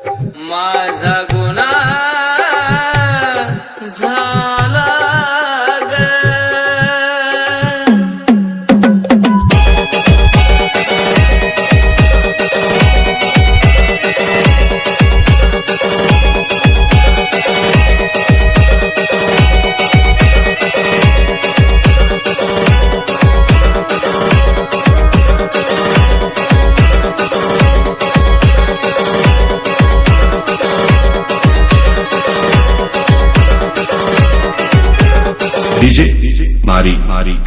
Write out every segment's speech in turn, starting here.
माझा गुन्हा Mari.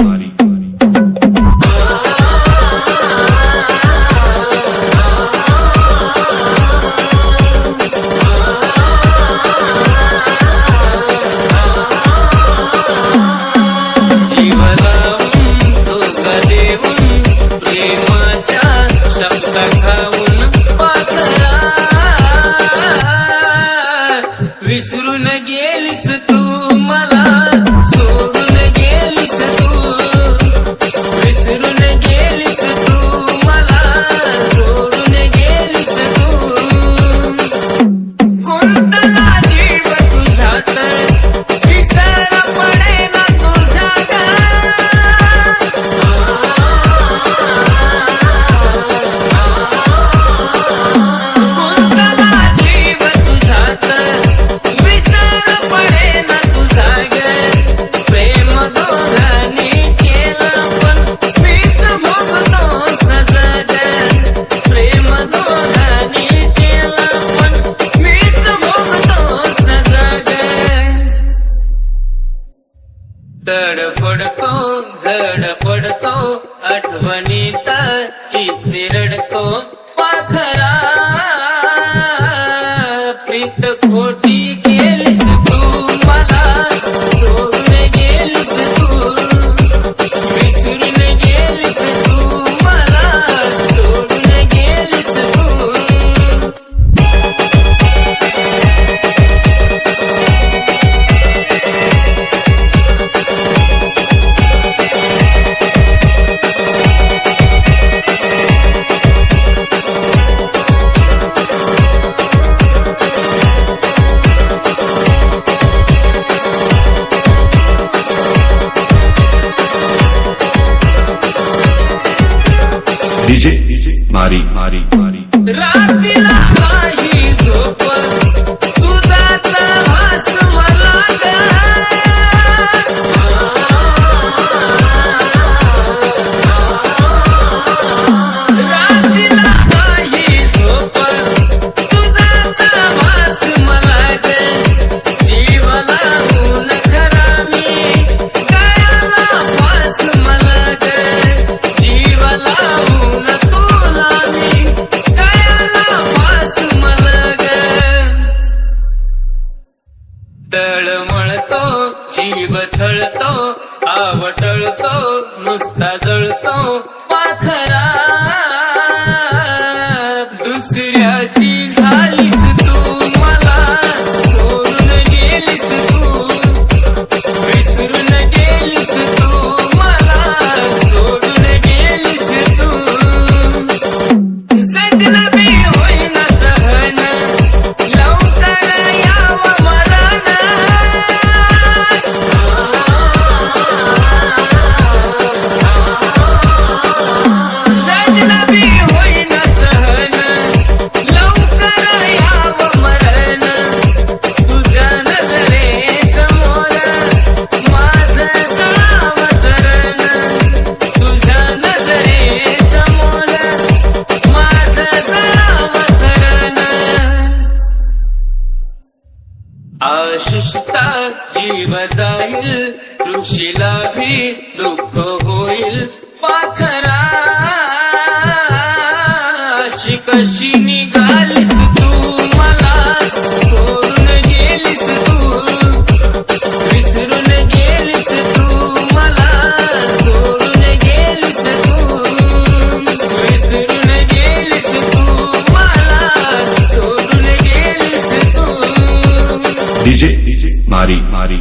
Mari, Mari, Mari. होता जीव जाईल ऋषीला भी दुःख होईल. पाखरा कशी निघाली? Mari, Mari,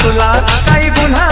তোলা তাই বুনা